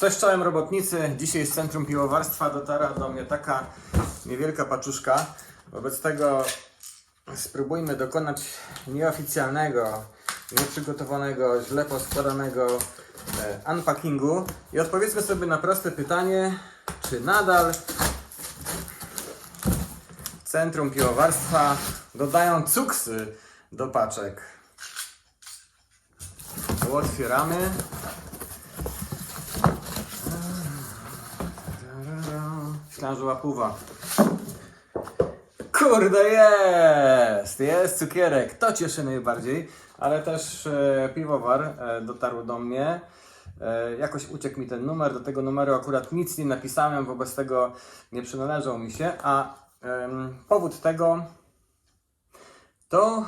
Cześć czołem robotnicy. Dzisiaj z Centrum Piłowarstwa dotarła do mnie taka niewielka paczuszka. Wobec tego spróbujmy dokonać nieoficjalnego, nieprzygotowanego, źle poskładanego e, unpackingu i odpowiedzmy sobie na proste pytanie, czy nadal Centrum Piłowarstwa dodają cuksy do paczek. Otwieramy. Myślałem, że łapuwa. Kurde, jest! Jest cukierek. To cieszy najbardziej. Ale też e, piwowar e, dotarł do mnie. E, jakoś uciekł mi ten numer. Do tego numeru akurat nic nie napisałem, wobec tego nie przynależał mi się. A em, powód tego to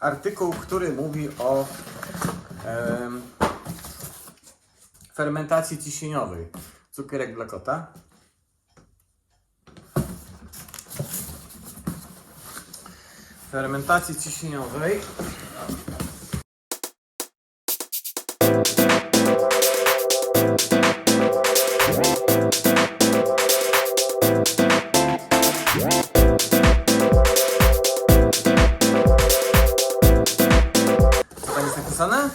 artykuł, który mówi o em, fermentacji ciśnieniowej. Cukierek dla kota. Fermentacji ciśnieniowej. Co jest napisane?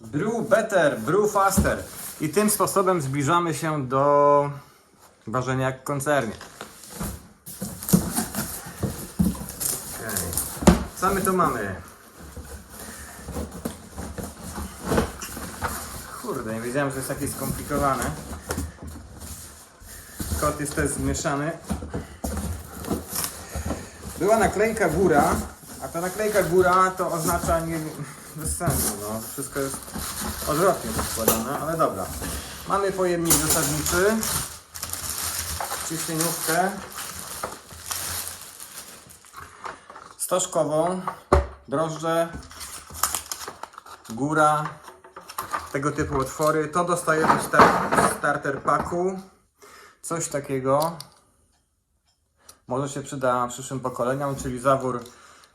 Brew better, brew faster. I tym sposobem zbliżamy się do ważenia jak koncernie. Co my tu mamy? Kurde, nie wiedziałem, że jest takie skomplikowane. Kod jest też zmieszany. Była naklejka góra, a ta naklejka góra to oznacza nie... bez sensu, no. Wszystko jest odwrotnie poskładane, ale dobra. Mamy pojemnik zasadniczy, ciśnieniówkę, stożkową, drożdże, góra, tego typu otwory. To dostajemy w star- starter. Coś takiego może się przyda przyszłym pokoleniom, czyli zawór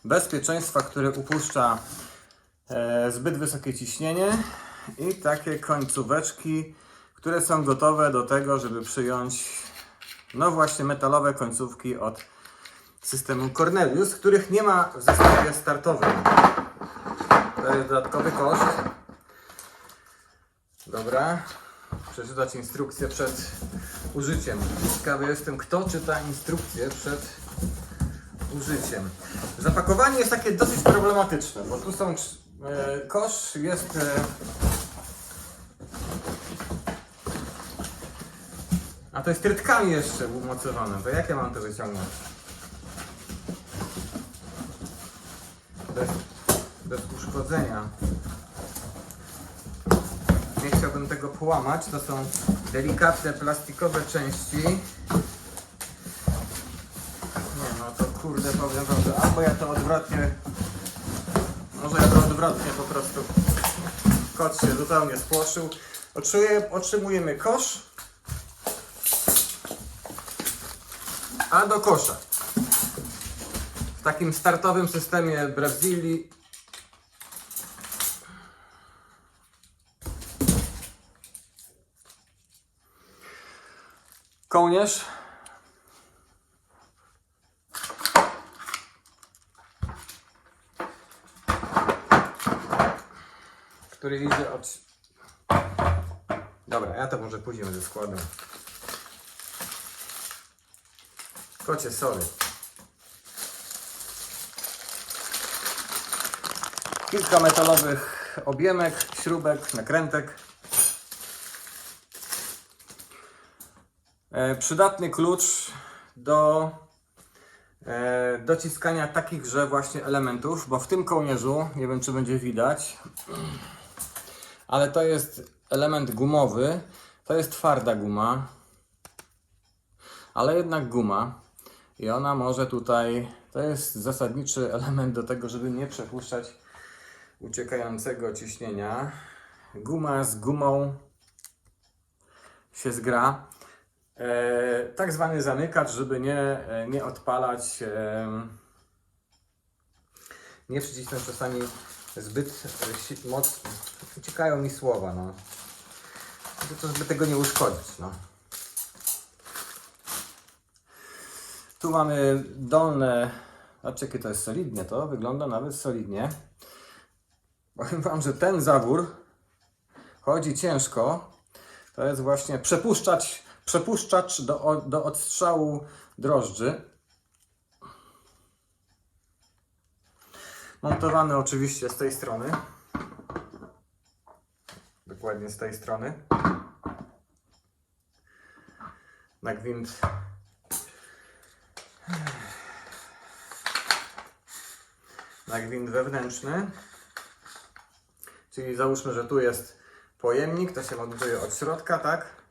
bezpieczeństwa, który upuszcza e, zbyt wysokie ciśnienie i takie końcóweczki, które są gotowe do tego, żeby przyjąć no właśnie metalowe końcówki od systemu Cornelius, których nie ma w zestawie startowym. To jest dodatkowy koszt. Dobra. Przeczytać instrukcję przed użyciem. Ciekawy jestem, kto czyta instrukcję przed użyciem. Zapakowanie jest takie dosyć problematyczne, bo tu są e, kosz jest e, a to jest trytkami jeszcze umocowane. To jak ja mam to wyciągnąć? Bez, Nie chciałbym tego połamać. To są delikatne plastikowe części. Nie no, to kurde powiem wam, że albo ja to odwrotnie, może ja to odwrotnie po prostu. Kot się zupełnie spłoszył. Otrzymujemy kosz, a do kosza. W takim startowym systemie Brazylii kołnierz. Który idzie od... Dobra, ja to może później ze składem. Kocie, sorry. Kilka metalowych obiemek, śrubek, nakrętek. Przydatny klucz do e, dociskania takichże właśnie elementów, bo w tym kołnierzu, nie wiem czy będzie widać, ale to jest element gumowy, to jest twarda guma, ale jednak guma i ona może tutaj, to jest zasadniczy element do tego, żeby nie przepuszczać uciekającego ciśnienia. Guma z gumą się zgra. E, tak zwany zamykacz, żeby nie, e, nie odpalać, e, nie przycisnąć czasami zbyt e, si- moc, uciekają mi słowa, no. To żeby tego nie uszkodzić, no. Tu mamy dolne, zobaczcie jakie to jest solidnie, to wygląda nawet solidnie. Powiem Wam, że ten zawór chodzi ciężko. To jest właśnie przepuszczać, przepuszczacz do, do odstrzału drożdży. Montowany oczywiście z tej strony. Dokładnie z tej strony. Na gwint. Na gwint wewnętrzny. Czyli załóżmy, że tu jest pojemnik, to się montuje od środka, tak?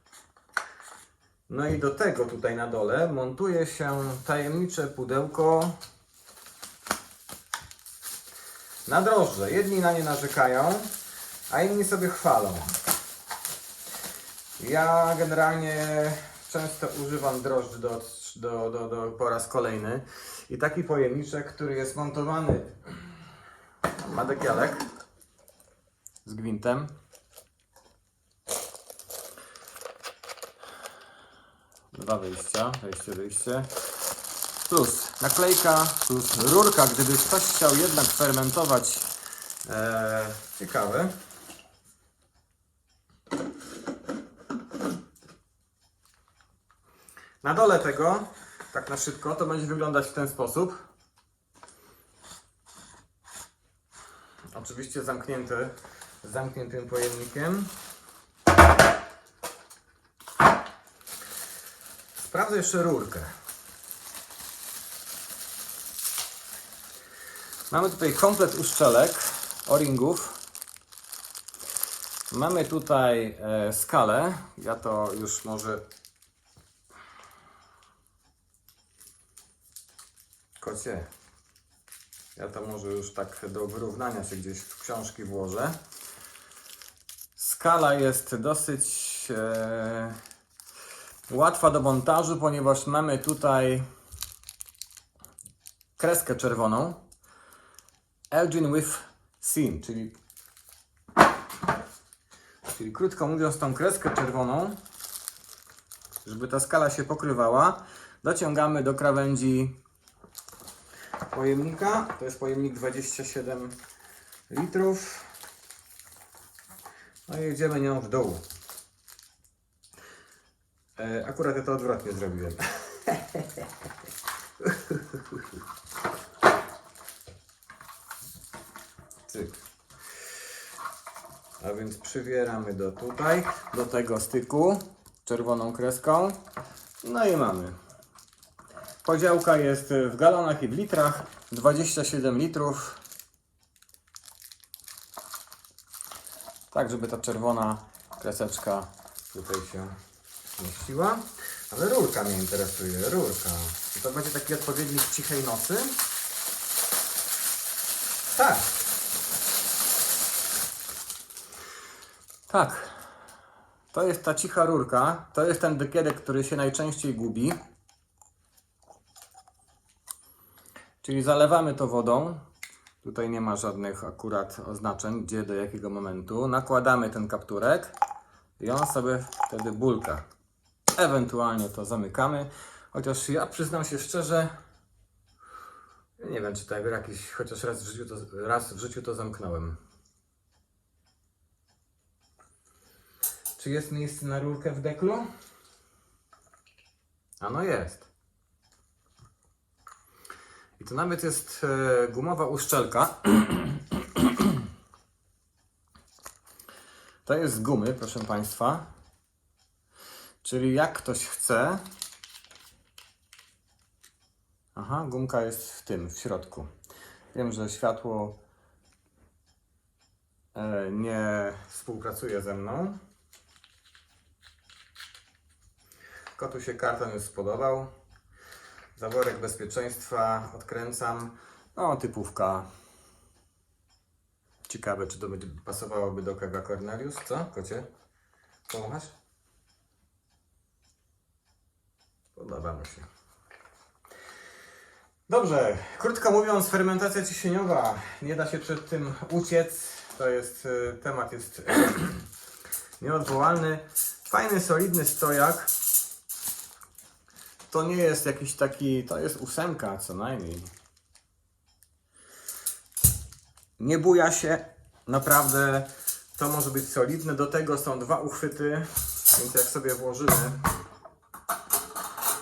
No i do tego tutaj na dole montuje się tajemnicze pudełko na drożdże. Jedni na nie narzekają, a inni sobie chwalą. Ja generalnie często używam drożdży do, do, do, do po raz kolejny i taki pojemniczek, który jest montowany ma dekielek z gwintem. Dwa wyjścia, wejście, wyjście. Plus naklejka, plus rurka, gdyby ktoś chciał jednak fermentować e, ciekawe. Na dole tego, tak na szybko, to będzie wyglądać w ten sposób. Oczywiście zamknięty, zamkniętym pojemnikiem. Sprawdzę jeszcze rurkę. Mamy tutaj komplet uszczelek, o-ringów. Mamy tutaj e, skalę. Ja to już może Kocie. Ja to może już tak do wyrównania się gdzieś w książki włożę. Skala jest dosyć e, łatwa do montażu, ponieważ mamy tutaj kreskę czerwoną. Elgin with Seam, czyli, czyli krótko mówiąc tą kreskę czerwoną, żeby ta skala się pokrywała, dociągamy do krawędzi pojemnika. To jest pojemnik 27 litrów. No i jedziemy nią w dół. E, akurat ja to odwrotnie zrobiłem. Cyk. A więc przywieramy do tutaj, do tego styku czerwoną kreską. No i mamy. Podziałka jest w galonach i w litrach. 27 litrów. Tak, żeby ta czerwona kreseczka tutaj się mieściła. Ale rurka mnie interesuje, rurka. Czy to będzie taki odpowiednik cichej nocy? Tak. Tak. To jest ta cicha rurka. To jest ten dekielek, który się najczęściej gubi. Czyli zalewamy to wodą. Tutaj nie ma żadnych akurat oznaczeń, gdzie do jakiego momentu. Nakładamy ten kapturek i on sobie wtedy bulka. Ewentualnie to zamykamy. Chociaż ja przyznam się szczerze, nie wiem czy tak jakiś, chociaż raz w życiu to, raz w życiu to zamknąłem. Czy jest miejsce na rurkę w deklu? A no jest. I to nawet jest e, gumowa uszczelka. To jest z gumy, proszę Państwa. Czyli jak ktoś chce. Aha, gumka jest w tym, w środku. Wiem, że światło e, nie współpracuje ze mną. Kotu się karton już spodobał. Zaworek bezpieczeństwa odkręcam. No, typówka. Ciekawe, czy to pasowałoby do Kaga Cornelius, co? Kocie? Pomochasz? Mi się. Dobrze, krótko mówiąc, fermentacja ciśnieniowa. Nie da się przed tym uciec. To jest, y, temat jest nieodwołalny. Fajny, solidny stojak. To nie jest jakiś taki, to jest ósemka co najmniej. Nie buja się, naprawdę to może być solidne. Do tego są dwa uchwyty, więc jak sobie włożymy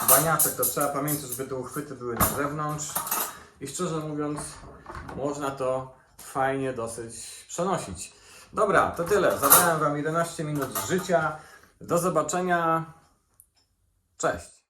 baniaczek, to trzeba pamiętać, żeby te uchwyty były na zewnątrz. I szczerze mówiąc, można to fajnie dosyć przenosić. Dobra, to tyle. Zabrałem Wam 11 minut życia. Do zobaczenia. Cześć.